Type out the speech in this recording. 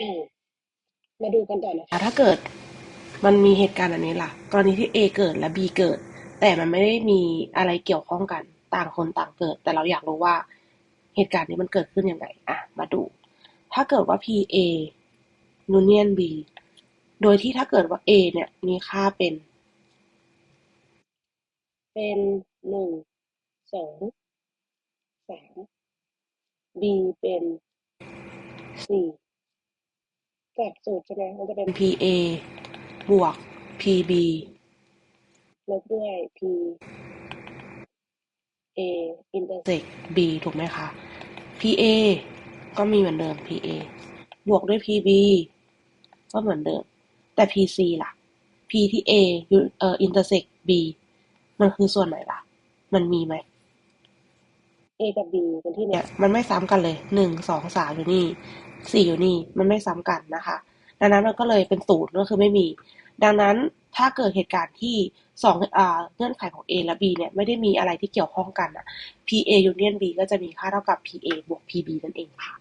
อืมมาดูกันต่อนะคะอะถ้าเกิด มันมีเหตุการณ์แบบนี้ล่ะ กรณีที่ A เกิดและ B เกิด แต่มันไม่ได้มีอะไรเกี่ยวข้องกัน ต่างคนต่างเกิด แต่เราอยากรู้ว่าเหตุการณ์นี้มันเกิดขึ้นยังไงอะ มาดู ถ้าเกิดว่า PA union B โดยที่ถ้าเกิดว่า A เนี่ย มีค่าเป็น เป็นหนึ่งสองสาม B เป็นสี่ จากสูตรใช่ไหมมันจะเป็น PA บวก PB ลบด้วย P A อินเตอร์เซก B ถูกไหมคะ PA ก็มีเหมือนเดิม PA บวกด้วย PB ก็เหมือนเดิม แต่ PC ล่ะ P ที่ A อยู่เอ่อ intersect B มันคือส่วนไหนล่ะ มันมีไหม A กับ B เป็นที่ไหนเนี่ยมันไม่ซ้ำกันเลยหนึ่งสองสามอยู่นี่ สี่อยู่นี่มันไม่ซ้ำกันนะคะ ดังนั้นมันก็เลยเป็นศูนย์ก็คือไม่มี ดังนั้นถ้าเกิดเหตุการณ์ที่สองอ่าเงื่อนไขของ A และ B เนี่ยไม่ได้มีอะไรที่เกี่ยวข้องกันอะ PA union B ก็จะมีค่าเท่ากับ PA บวก PB นั่นเองค่ะ